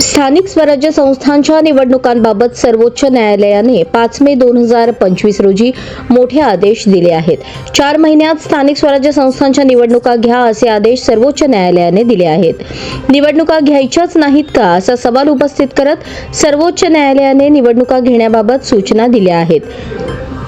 स्थानिक स्वराज्य संस्थांच्या निवडणुकांबाबत सर्वोच्च न्यायालयाने पाच मे दोन हजार पंचवीस रोजी मोठे आदेश दिले आहेत. चार महिन्यात स्थानिक स्वराज्य संस्थांच्या निवडणुका घ्या असे आदेश सर्वोच्च न्यायालयाने दिले आहेत. निवडणुका घ्यायच्याच नाहीत का असा सवाल उपस्थित करत सर्वोच्च न्यायालयाने निवडणुका घेण्याबाबत सूचना दिल्या आहेत.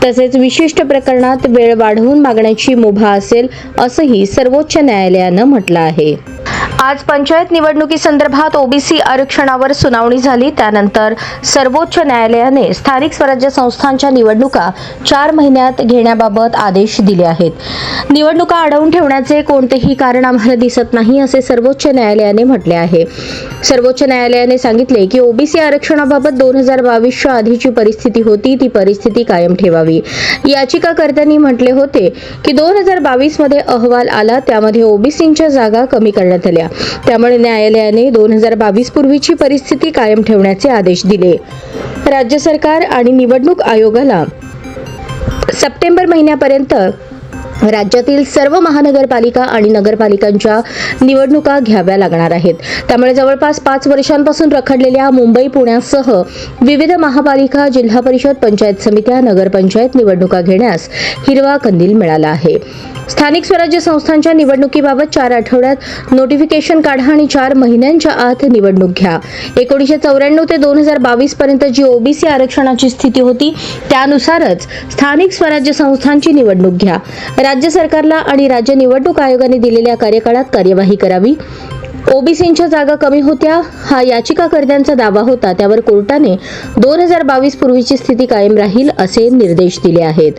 तसेच विशिष्ट प्रकरणात वेळ वाढवून मागण्याची मुभा असेल असंही सर्वोच्च न्यायालयानं म्हटलं आहे. आज पंचायत निवडणुकीसंदर्भात ओबीसी आरक्षणावर सुनावणी झाली. त्यानंतर सर्वोच्च न्यायालयाने स्थानिक स्वराज्य संस्थांच्या निवडणुका चार महिन्यात घेण्याबाबत आदेश दिले आहेत. निवडणुका अडवून ठेवण्याचे कोणतेही कारण आम्हाला दिसत नाही असे सर्वोच्च न्यायालयाने म्हटले आहे. सर्वोच्च न्यायालयाने सांगितले की ओबीसी आरक्षणाबाबत दोन हजार बावीसच्या आधीची परिस्थिती होती ती परिस्थिती कायम ठेवावी. याचिकाकर्त्यांनी म्हटले होते की दोन हजार बावीसमध्ये अहवाल आला त्यामध्ये ओबीसींच्या जागा कमी करण्यात आल्या त्यामुळे न्यायालयाने दोन हजार बावीस पूर्वीची परिस्थिती कायम ठेवण्याचे आदेश दिले. राज्य सरकार आणि निवडणूक आयोगाला सप्टेंबर महिन्यापर्यंत राज्यातील सर्व महानगरपालिका आणि नगरपालिकांच्या निवडणुका घ्याव्या लागणार आहेत. त्यामुळे जवळपास पाच वर्षांपासून रखडलेल्या मुंबई पुण्यासह विविध महापालिका जिल्हा परिषद पंचायत समित्या नगरपंचायत निवडणुका घेण्यास हिरवा कंदील मिळाला आहे. स्थानिक स्वराज्य संस्थांच्या निवडणुकीबाबत चार आठवड्यात नोटिफिकेशन काढा आणि चार महिन्यांच्या आत निवडणूक घ्या. एकोणीसशे चौऱ्याण्णव ते दोन हजार बावीस पर्यंत जी ओबीसी आरक्षणाची स्थिती होती त्यानुसारच स्थानिक स्वराज्य संस्थांची निवडणूक घ्या. राज्य सरकारला आणि राज्य निवडणूक आयोगाने दिलेल्या कार्यकाळात कार्यवाही करावी. ओबीसींच्या जागा कमी होत्या हा याचिकाकर्त्यांचा दावा होता त्यावर कोर्टाने दोन हजार बावीस पूर्वीची स्थिती कायम राहील असे निर्देश दिले आहेत.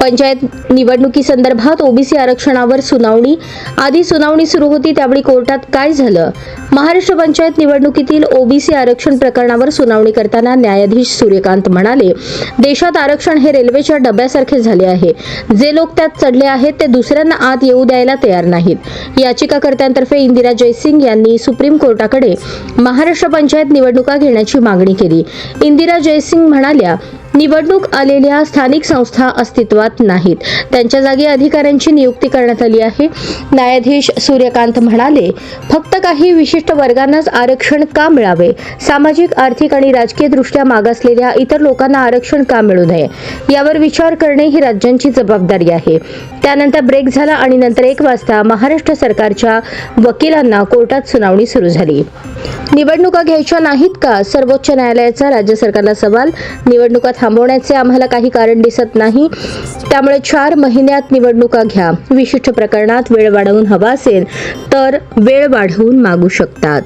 पंचायत निवडणुकीसंदर्भात ओबीसी आरक्षणावर सुनावणी. आधी सुनावणी सुरू होती त्यावेळी कोर्टात काय झालं? महाराष्ट्र पंचायत निवडणुकीतील ओबीसी आरक्षण प्रकरणावर सुनावणी करताना न्यायाधीश सूर्यकांत म्हणाले देशात आरक्षण हे रेल्वेच्या डब्यासारखे झाले आहे. जे लोक त्यात चढले आहेत ते दुसऱ्यांना आत येऊ द्यायला तयार नाहीत. याचिकाकर्त्यांतर्फे इंदिरा जयसिंग यांनी सुप्रीम कोर्टाकडे महाराष्ट्र पंचायत निवडणुका घेण्याची मागणी केली. इंदिरा जयसिंग म्हणाल्या निवडणूक आलेल्या स्थानिक संस्था अस्तित्वात नाहीत. त्यांच्या जागी अधिकाऱ्यांची नियुक्ती करण्यात आली आहे. न्यायाधीश सूर्यकांत म्हणाले फक्त काही विशिष्ट वर्गांनाच आरक्षण का मिळावे? सामाजिक आर्थिक आणि राजकीय दृष्ट्या मागासलेल्या इतर लोकांना आरक्षण का मिळू नये? यावर विचार करणे ही राज्यांची जबाबदारी आहे. त्यानंतर ब्रेक झाला आणि नंतर एक वाजता महाराष्ट्र सरकारच्या वकिलांना कोर्टात सुनावणी सुरू झाली. निवडणुका घ्यायच्या नाहीत का? सर्वोच्च न्यायालयाचा राज्य सरकारला सवाल. निवडणुका थांबवण्याचे आम्हाला काही कारण दिसत नाही. त्यामुळे चार महिन्यात निवडणुका घ्या. विशिष्ट प्रकरणात वेळ वाढवून हवा असेल तर वेळ वाढवून मागू शकतात.